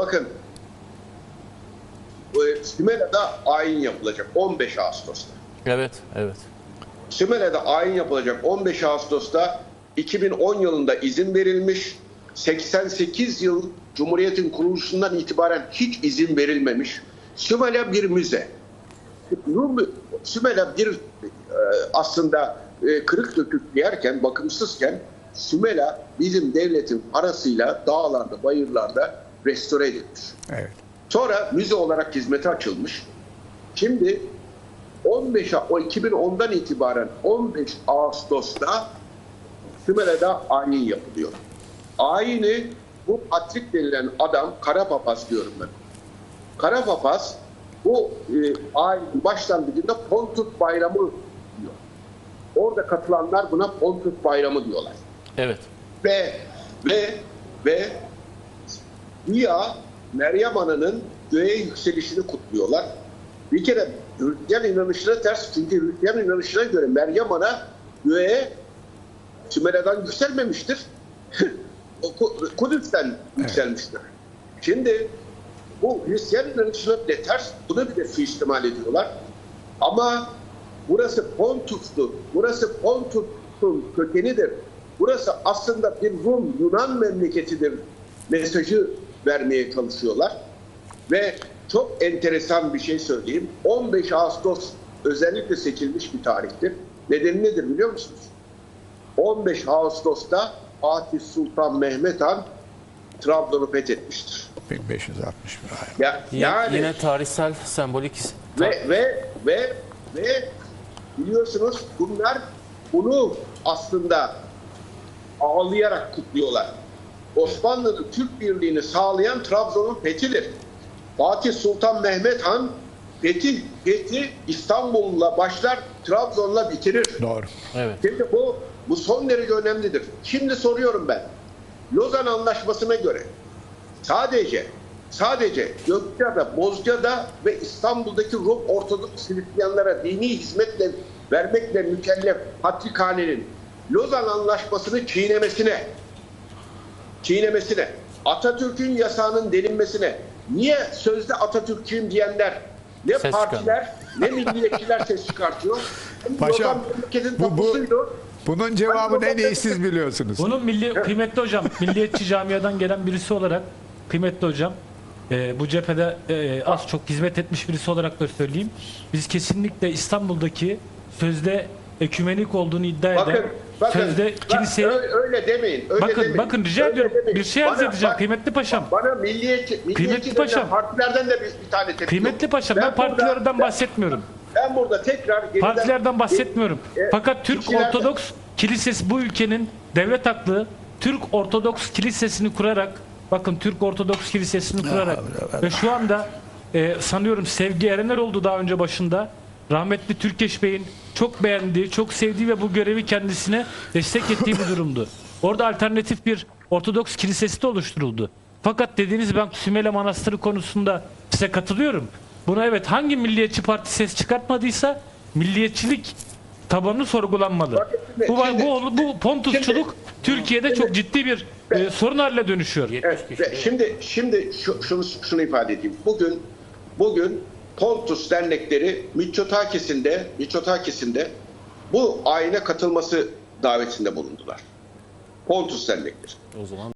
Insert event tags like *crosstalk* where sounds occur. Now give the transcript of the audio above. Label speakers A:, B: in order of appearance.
A: bakın Sümela'da ayin yapılacak 15 Ağustos'ta.
B: Evet, evet.
A: Sümele'de ayin yapılacak 15 Ağustos'ta 2010 yılında izin verilmiş. 88 yıl Cumhuriyet'in kuruluşundan itibaren hiç izin verilmemiş. Sümele bir müze. Sümele bir e, aslında e, kırık dökük yerken, bakımsızken Sümela bizim devletin parasıyla dağlarda, bayırlarda restore edilmiş.
C: Evet.
A: Sonra müze olarak hizmete açılmış. Şimdi 15 A- o 2010'dan itibaren 15 Ağustos'ta Sümele'de ayin yapılıyor. Ayini bu Patrik denilen adam, Kara Papaz diyorum ben. Kara Papaz bu e, ayin başlangıcında Pontus Bayramı diyor. Orada katılanlar buna Pontus Bayramı diyorlar
B: Evet.
A: ve ve ve güya Meryem Ana'nın göğe yükselişini kutluyorlar. Bir kere Hristiyan inanışına ters çünkü Hristiyan inanışına göre Meryem Ana göğe Sümera'dan yükselmemiştir. *laughs* Kudüs'ten yükselmiştir. Şimdi bu Hristiyan inanışına bile ters, buna bile suistimal ediyorlar. Ama burası Pontus'tur. Burası Pontus'un kökenidir. Burası aslında bir Rum, Yunan memleketidir mesajı vermeye çalışıyorlar. Ve çok enteresan bir şey söyleyeyim. 15 Ağustos özellikle seçilmiş bir tarihtir. Nedeni nedir biliyor musunuz? 15 Ağustos'ta Fatih Sultan Mehmet Han Trabzon'u fethetmiştir.
C: 1561 ay.
A: Ya,
B: Yine,
A: yani
B: yine tarihsel, sembolik
A: ve ve ve ve biliyorsunuz bunlar bunu aslında ağlayarak kutluyorlar. Osmanlı'nın Türk birliğini sağlayan Trabzon'un fethidir. Fatih Sultan Mehmet Han fethi, fethi İstanbul'la başlar, Trabzon'la bitirir.
C: Doğru.
B: Evet.
A: Şimdi bu bu son derece önemlidir. Şimdi soruyorum ben. Lozan Anlaşması'na göre sadece sadece Gökçeada, Bozcaada ve İstanbul'daki Rum Ortodoks Hristiyanlara dini hizmetle vermekle mükellef Patrikhane'nin Lozan Anlaşması'nı çiğnemesine çiğnemesine, Atatürk'ün yasağının delinmesine, niye sözde Atatürkçüyüm diyenler ne
B: Ses
A: partiler ne milliyetçiler ses çıkartıyor. *laughs*
C: Paşam, bu- bu-. Bunun cevabını en iyi siz biliyorsunuz.
D: Bunun milli, kıymetli hocam, milliyetçi camiadan gelen birisi olarak kıymetli hocam e, bu cephede e, az çok hizmet etmiş birisi olarak da söyleyeyim. Biz kesinlikle İstanbul'daki sözde ekümenik olduğunu iddia eden
A: Bakın, bakın,
D: sözde
A: bak,
D: kiliseye
A: öyle, öyle demeyin. Öyle
D: bakın
A: demeyin.
D: bakın rica
A: öyle
D: ediyorum
A: demeyin.
D: bir şey arz edeceğim
A: bak-
D: kıymetli paşam.
A: Bana milliyetçi, milliyetçi
D: Kıymetli paşam.
A: partilerden de bir, bir tane tepki
D: Kıymetli
A: yok.
D: paşam ben,
A: burada-
D: partilerden
A: ben-
D: bahsetmiyorum.
A: Ben burada tekrar geriden-
D: Partilerden bahsetmiyorum.
A: E,
D: Fakat Türk
A: kişilerden-
D: Ortodoks Kilisesi bu ülkenin devlet haklı Türk Ortodoks Kilisesini kurarak bakın Türk Ortodoks Kilisesini kurarak ve şu anda e, sanıyorum Sevgi Erener oldu daha önce başında. Rahmetli Türkeş Bey'in çok beğendiği, çok sevdiği ve bu görevi kendisine destek ettiği bir durumdu. Orada alternatif bir Ortodoks Kilisesi de oluşturuldu. Fakat dediğiniz ben Sümele Manastırı konusunda size katılıyorum. Buna evet hangi milliyetçi parti ses çıkartmadıysa milliyetçilik tabanı sorgulanmalı.
A: Şimdi-
D: Bu,
A: şimdi-
D: bu, bu pontusçuluk Türkiye'de çok ciddi bir e, sorun haline dönüşüyor.
A: Evet, ve şimdi şimdi şu, şunu şunu ifade edeyim. Bugün bugün Pontus dernekleri Mitsotakis'inde Mitsotakis'inde bu ayine katılması davetinde bulundular. Pontus dernekleri.
B: O zaman